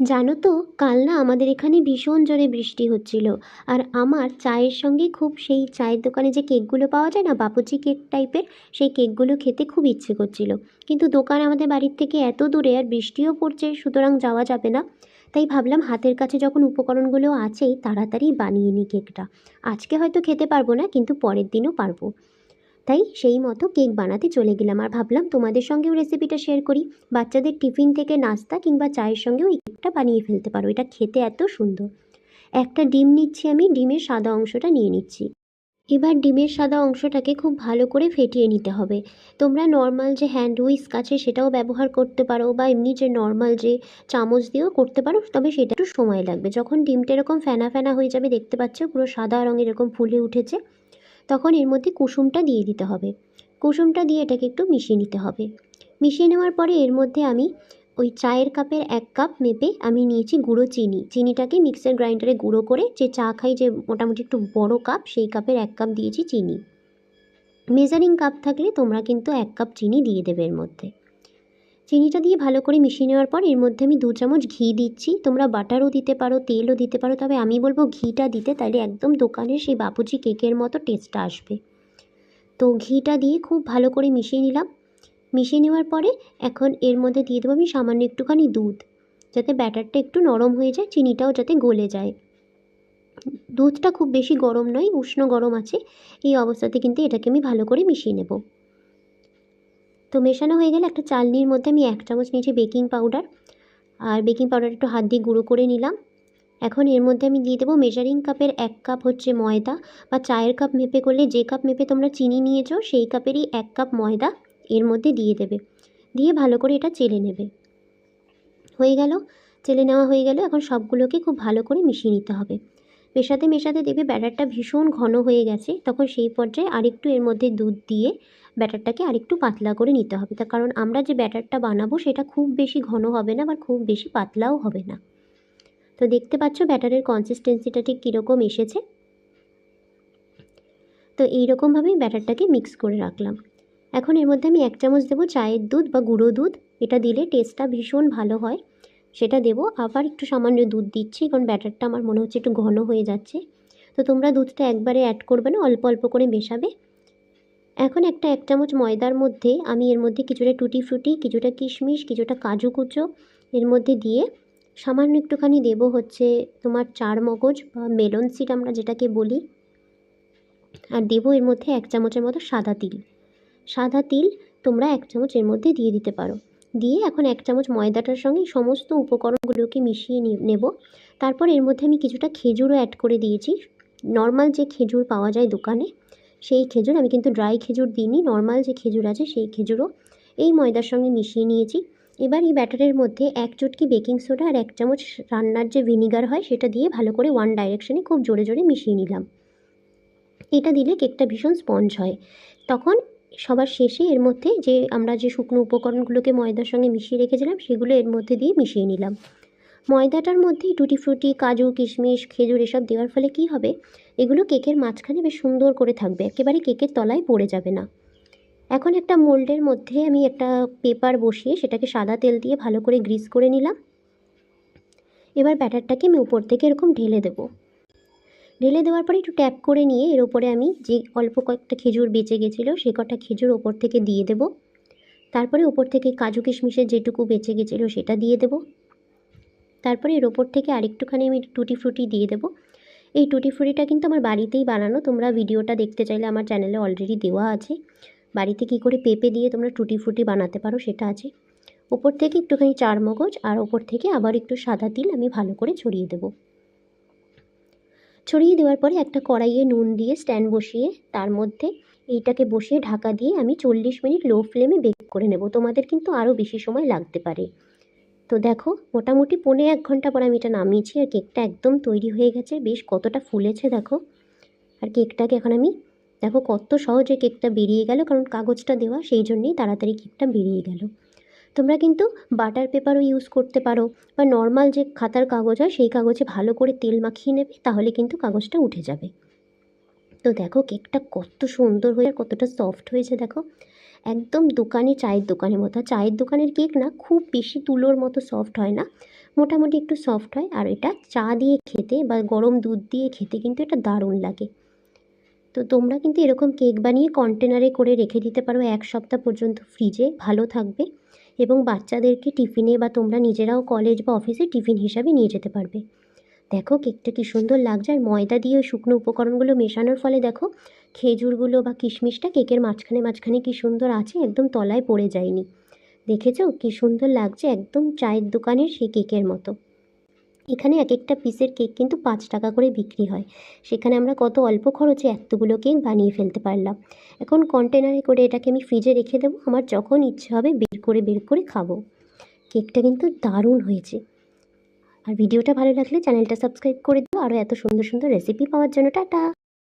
জানো তো, কাল না আমাদের এখানে ভীষণ জোরে বৃষ্টি হচ্ছিল। আর আমার চায়ের সঙ্গে খুব সেই চায়ের দোকানে যে কেকগুলো পাওয়া যায় না বাপুচি কেক টাইপের, সেই কেকগুলো খেতে খুব ইচ্ছে করছিল। কিন্তু দোকান আমাদের বাড়ির থেকে এত দূরে আর বৃষ্টিও পড়ছে, সুতরাং যাওয়া যাবে না। তাই ভাবলাম হাতের কাছে যখন উপকরণগুলো আছেই, তাড়াতাড়ি বানিয়ে নিই কেকটা। আজকে হয়তো খেতে পারব না, কিন্তু পরের দিনও পারব। তাই সেই মতো কেক বানাতে চলে গেলাম। আর ভাবলাম তোমাদের সঙ্গেও রেসিপিটা শেয়ার করি। বাচ্চাদের টিফিন থেকে নাস্তা কিংবা চায়ের সঙ্গেও এই কেকটা বানিয়ে ফেলতে পারো। এটা খেতে এত সুন্দর। একটা ডিম নিচ্ছি আমি, ডিমের সাদা অংশটা নিয়ে নিচ্ছি। এবার ডিমের সাদা অংশটাকে খুব ভালো করে ফেটিয়ে নিতে হবে। তোমরা নর্মাল যে হ্যান্ড উইস্ক আছে সেটাও ব্যবহার করতে পারো বা এমনি যে নর্মাল যে চামচ দিয়েও করতে পারো, তবে সেটা একটু সময় লাগবে। যখন ডিমটা এরকম ফেনা ফেনা হয়ে যাবে, দেখতে পাচ্ছ পুরো সাদা রঙের এরকম ফুলে উঠেছে। তখন এর মধ্যে কুসুমটা দিয়ে দিতে হবে। কুসুমটা দিয়ে এটাকে একটু মিশিয়ে নিতে হবে। মিশিয়ে নেওয়ার পরে এর মধ্যে আমি ওই চায়ের কাপের এক কাপ মেপে আমি নিয়েছি গুঁড়ো চিনি। চিনিটাকে মিক্সার গ্রাইন্ডারে গুঁড়ো করে যে চা খাই যে মোটামুটি একটু বড় কাপ, সেই কাপের এক কাপ দিয়েছি চিনি। মেজারিং কাপ থাকলে তোমরা কিন্তু এক কাপ চিনি দিয়ে দেবে এর মধ্যে। চিনিটা দিয়ে ভালো করে মিশিয়ে নেওয়ার পর এর মধ্যে আমি দু চামচ ঘি দিচ্ছি। তোমরা বাটারও দিতে পারো, তেলও দিতে পারো, তবে আমি বলব ঘিটা দিতে তাহলে একদম দোকানের সেই বাপুজি কেকের মতো টেস্টটা আসবে। তো ঘিটা দিয়ে খুব ভালো করে মিশিয়ে নিলাম। মিশিয়ে নেওয়ার পরে এখন এর মধ্যে দিয়ে দেবো আমি সামান্য একটুখানি দুধ, যাতে ব্যাটারটা একটু নরম হয়ে যায়, চিনিটাও যাতে গলে যায়। দুধটা খুব বেশি গরম নয়, উষ্ণ গরম আছে, এই অবস্থাতে কিন্তু এটাকে আমি ভালো করে মিশিয়ে নেব। তো মেশানো হয়ে গেলে একটা চালনির মধ্যে আমি এক চামচ নিয়েছি বেকিং পাউডার আর বেকিং পাউডার একটু হাত দিয়ে গুঁড়ো করে নিলাম। এখন এর মধ্যে আমি দিয়ে দেবো মেজারিং কাপের এক কাপ হচ্ছে ময়দা বা চায়ের কাপ মেপে করলে যে কাপ মেপে তোমরা চিনি নিয়েছো সেই কাপেরই এক কাপ ময়দা এর মধ্যে দিয়ে দেবে। দিয়ে ভালো করে এটা চেলে নেবে। হয়ে গেল, চেলে নেওয়া হয়ে গেল। এখন সবগুলোকে খুব ভালো করে মিশিয়ে নিতে হবে। মেশাতে মেশাতে দেখবে ব্যাটারটা ভীষণ ঘন হয়ে গেছে। তখন সেই পর্যায়ে আরেকটু এর মধ্যে দুধ দিয়ে ব্যাটারটাকে আরেকটু পাতলা করে নিতে হবে। তার কারণ আমরা যে ব্যাটারটা বানাবো সেটা খুব বেশি ঘন হবে না বা খুব বেশি পাতলাও হবে না। তো দেখতে পাচ্ছ ব্যাটারের কনসিস্টেন্সিটা ঠিক কীরকম এসেছে। তো এইরকমভাবেই ব্যাটারটাকে মিক্স করে রাখলাম। এখন এর মধ্যে আমি এক চামচ দেবো চায়ের দুধ বা গুঁড়ো দুধ। এটা দিলে টেস্টটা ভীষণ ভালো হয়। সেটা দেবো। আবার একটু সামান্য দুধ দিচ্ছি, কারণ ব্যাটারটা আমার মনে হচ্ছে একটু ঘন হয়ে যাচ্ছে। তো তোমরা দুধটা একবারে অ্যাড করবে না, অল্প অল্প করে মেশাবে। এখন একটা এক চামচ ময়দার মধ্যে আমি এর মধ্যে কিছুটা টুটি ফ্রুটি, কিছুটা কিশমিশ, কিছুটা কাজু কুচো এর মধ্যে দিয়ে সামান্য একটুখানি দেবো হচ্ছে তোমার চার মগজ বা মেলন সিড আমরা যেটাকে বলি। আর দেবো এর মধ্যে এক চামচের মতো সাদা তিল। সাদা তিল তোমরা এক চামচ এর মধ্যে দিয়ে দিতে পারো। দিয়ে এখন এক চামচ ময়দাটার সঙ্গে সমস্ত উপকরণগুলোকে মিশিয়ে নেব। তারপর এর মধ্যে আমি কিছুটা খেজুরও অ্যাড করে দিয়েছি। নর্মাল যে খেজুর পাওয়া যায় দোকানে, সেই খেজুর আমি কিন্তু ড্রাই খেজুর দিইনি নর্মাল যে খেজুর আছে সেই খেজুরও এই ময়দার সঙ্গে মিশিয়ে নিয়েছি। এবার এই ব্যাটারের মধ্যে এক চুটকি বেকিং সোডা আর এক চামচ রান্নার যে ভিনিগার হয় সেটা দিয়ে ভালো করে ওয়ান ডাইরেকশনে খুব জোরে জোরে মিশিয়ে নিলাম। এটা দিলে কেকটা ভীষণ স্পঞ্জ হয়। তখন সবার শেষে এর মধ্যে যে আমরা যে শুকনো উপকরণগুলোকে ময়দার সঙ্গে মিশিয়ে রেখেছিলাম, সেগুলো এর মধ্যে দিয়ে মিশিয়ে নিলাম। ময়দাটার মধ্যেই টুটি ফ্রুটি, কাজু, কিশমিশ, খেজুর এসব দেওয়ার ফলে কী হবে? এগুলো কেকের মাঝখানে বেশ সুন্দর করে থাকবে, একেবারে কেকের তলায় পড়ে যাবে না। এখন একটা মোল্ডের মধ্যে আমি একটা পেপার বসিয়ে সেটাকে সাদা তেল দিয়ে ভালো করে গ্রিস করে নিলাম। এবার ব্যাটারটাকে আমি উপর থেকে এরকম ঢেলে দেবো। ঢেলে দেওয়ার পরে একটু ট্যাপ করে নিয়ে এর ওপরে আমি যে অল্প কয়েকটা খেজুর বেঁচে গেছিল, সে কটা খেজুর ওপর থেকে দিয়ে দেবো। তারপরে ওপর থেকে কাজু কিশমিশের যেটুকু বেঁচে গেছিল, সেটা দিয়ে দেবো। তারপরে এর ওপর থেকে আরেকটুখানি আমি টুটি ফ্রুটি দিয়ে দেবো। এই টুটি ফ্রুটিটা কিন্তু আমার বাড়িতেই বানানো, তোমরা ভিডিওটা দেখতে চাইলে আমার চ্যানেলে অলরেডি দেওয়া আছে। বাড়িতে কী করে পেঁপে দিয়ে তোমরা টুটি ফ্রুটি বানাতে পারো, সেটা আছে। ওপর থেকে একটুখানি চার মগজ আর ওপর থেকে আবার একটু সাদা তিল আমি ভালো করে ছড়িয়ে দেবো। ছড়িয়ে দেওয়ার পরে একটা কড়াইয়ে নুন দিয়ে স্ট্যান্ড বসিয়ে তার মধ্যে এইটাকে বসিয়ে ঢাকা দিয়ে আমি চল্লিশ মিনিট লো ফ্লেমে বেক করে নেব। তোমাদের কিন্তু আরও বেশি সময় লাগতে পারে। তো দেখো, মোটামুটি পৌনে এক ঘণ্টা পর আমি এটা নামিয়েছি আর কেকটা একদম তৈরি হয়ে গেছে। বেশ কতটা ফুলেছে দেখো। আর কেকটাকে এখন আমি দেখো কত সহজে কেকটা বেরিয়ে গেল, কারণ কাগজটা দেওয়া, সেই জন্যেই তাড়াতাড়ি কেকটা বেরিয়ে গেল। তোমরা কিন্তু বাটার পেপারও ইউজ করতে পারো বা নর্মাল যে খাতার কাগজ হয় সেই কাগজে ভালো করে তেল মাখিয়ে নেবে, তাহলে কিন্তু কাগজটা উঠে যাবে। তো দেখো কেকটা কত সুন্দর হয়ে, কতটা সফট হয়েছে দেখো। একদম দোকানে, চায়ের দোকানের মতো। চায়ের দোকানের কেক না, খুব বেশি তুলোর মতো সফট হয় না। মোটামুটি একটু সফট হয়। আর এটা চা দিয়ে খেতে বা গরম দুধ দিয়ে খেতে কিন্তু এটা দারুণ লাগে। তো তোমরা কিন্তু এরকম কেক বানিয়ে কন্টেনারে করে রেখে দিতে পারো। এক সপ্তাহ পর্যন্ত ফ্রিজে ভালো থাকবে। এবং বাচ্চাদেরকে টিফিনে বা তোমরা নিজেরাও কলেজ বা অফিসে টিফিন হিসাবে নিয়ে যেতে পারবে। দেখো কেকটা কী সুন্দর লাগছে, আর ময়দা দিয়ে শুকনো উপকরণগুলো মেশানোর ফলে দেখো খেজুরগুলো বা কিশমিশটা কেকের মাঝখানে মাঝখানে কী সুন্দর আছে, একদম তলায় পড়ে যায়নি। দেখেছ কী সুন্দর লাগছে, একদম চায়ের দোকানের সেই কেকের মতো। এখানে এক একটা পিসের কেক কিন্তু পাঁচ টাকা করে বিক্রি হয়। সেখানে আমরা কত অল্প খরচে এতগুলো কেক বানিয়ে ফেলতে পারলাম। এখন কন্টেনারে করে এটাকে আমি ফ্রিজে রেখে দেবো। আমার যখন ইচ্ছে হবে বের করে বের করে খাব। কেকটা কিন্তু দারুণ হয়েছে। আর ভিডিওটা ভালো লাগলে চ্যানেলটা সাবস্ক্রাইব করে দিও। আরও এত সুন্দর সুন্দর রেসিপি পাওয়ার জন্য টাটা!